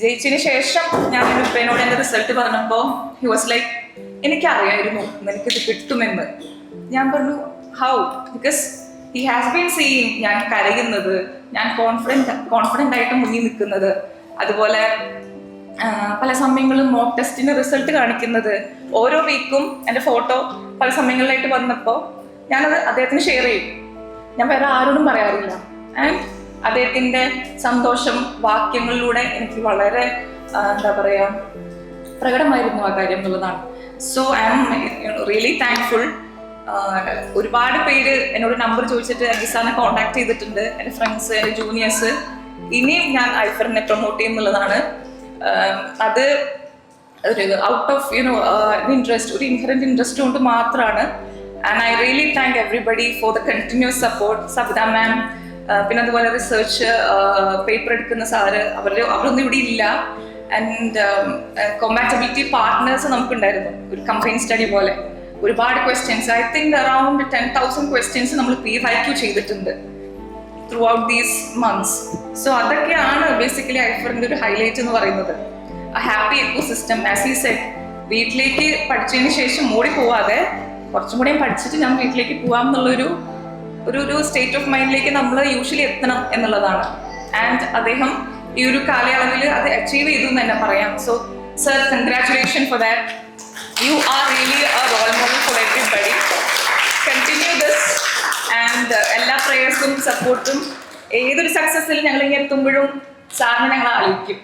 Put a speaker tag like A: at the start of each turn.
A: ജയിച്ചതിന് ശേഷം ഞാൻ എന്റെ ഉപ്പേനോട് എന്റെ റിസൾട്ട് പറഞ്ഞപ്പോൾ ഹി വാസ് ലൈക്ക് എനിക്കറിയായിരുന്നു എനിക്കിത് കിട്ടുമെന്ന്. ഞാൻ പറഞ്ഞു how because he has been seeing ഞാൻ കരയുന്നത് ഞാൻ കോൺഫിഡന്റ് കോൺഫിഡന്റ് ആയിട്ട് മുന്നിൽ നിൽക്കുന്നത്. അതുപോലെ പല സമയങ്ങളും മോക്ക് ടെസ്റ്റിന് റിസൾട്ട് കാണിക്കുന്നത്. ഓരോ വീക്കും എന്റെ ഫോട്ടോ പല സമയങ്ങളിലായിട്ട് വന്നപ്പോൾ ഞാനത് അദ്ദേഹത്തിന് ഷെയർ ചെയ്യും. ഞാൻ വേറെ ആരോടും പറയാറില്ല. ആൻഡ് അദ്ദേഹത്തിന്റെ സന്തോഷം വാക്യങ്ങളിലൂടെ എനിക്ക് വളരെ എന്താ പറയാ പ്രകടമായിരുന്നു ആ കാര്യം എന്നുള്ളതാണ്. So I am really thankful ഒരുപാട് പേര് എന്നോട് നമ്പർ ചോദിച്ചിട്ട് അഗിസാനെ കോണ്ടാക്ട് ചെയ്തിട്ടുണ്ട് എന്റെ ഫ്രണ്ട്സ് എന്റെ ജൂനിയേഴ്സ് ഇനിയും ഞാൻ ഐഫറിനെ പ്രൊമോട്ട് ചെയ്യുന്നുള്ളതാണ് അത് ഒരു out of you know interest ഒരു ഇൻഹറന്റ് ഇൻട്രസ്റ്റ് കൊണ്ട് മാത്രമാണ്. And I really thank everybody for the continuous support Sabitha ma'am പിന്നെ അതുപോലെ റിസർച്ച് പേപ്പർ എടുക്കുന്ന സാറ് അവർ അവരൊന്നും ഇവിടെ ഇല്ല. ആൻഡ് കോമ്പാറ്റബിലിറ്റി പാർട്ട്നേഴ്സ് നമുക്കുണ്ടായിരുന്നു. ഒരു കമ്പൈൻ സ്റ്റഡി പോലെ. ഒരുപാട് questions I think around ten thousand questions നമ്മൾ പ്രീ ഹൈക്യൂ ചെയ്തിട്ടുണ്ട് throughout these months so അതൊക്കെയാണ് ബേസിക്കലി ഐഫറിന്റെ ഒരു ഹൈലൈറ്റ് എന്ന് പറയുന്നത്. ഹാപ്പി എക്കോ സിസ്റ്റം ആസ് ഈ സെറ്റ് വീട്ടിലേക്ക് പഠിച്ചതിന് ശേഷം ഓടി പോവാതെ കുറച്ചും കൂടെയും പഠിച്ചിട്ട് ഞാൻ വീട്ടിലേക്ക് പോവാം എന്നുള്ളൊരു ഒരു ഒരു സ്റ്റേറ്റ് ഓഫ് മൈൻഡിലേക്ക് നമ്മൾ യൂഷ്വലി എത്തണം എന്നുള്ളതാണ്. ആൻഡ് അദ്ദേഹം ഈ ഒരു കാലയളവിൽ അത് അച്ചീവ് ചെയ്തു എന്ന് തന്നെ പറയാം. So sir congratulation for that you are really a role model for everybody continue this and എല്ലാ പ്രേയേഴ്സും സപ്പോർട്ടും ഏതൊരു സക്സസ്സിൽ ഞങ്ങൾ ഇങ്ങനെ എത്തുമ്പോഴും സാറിനെ ഞങ്ങൾ ആലോചിക്കും.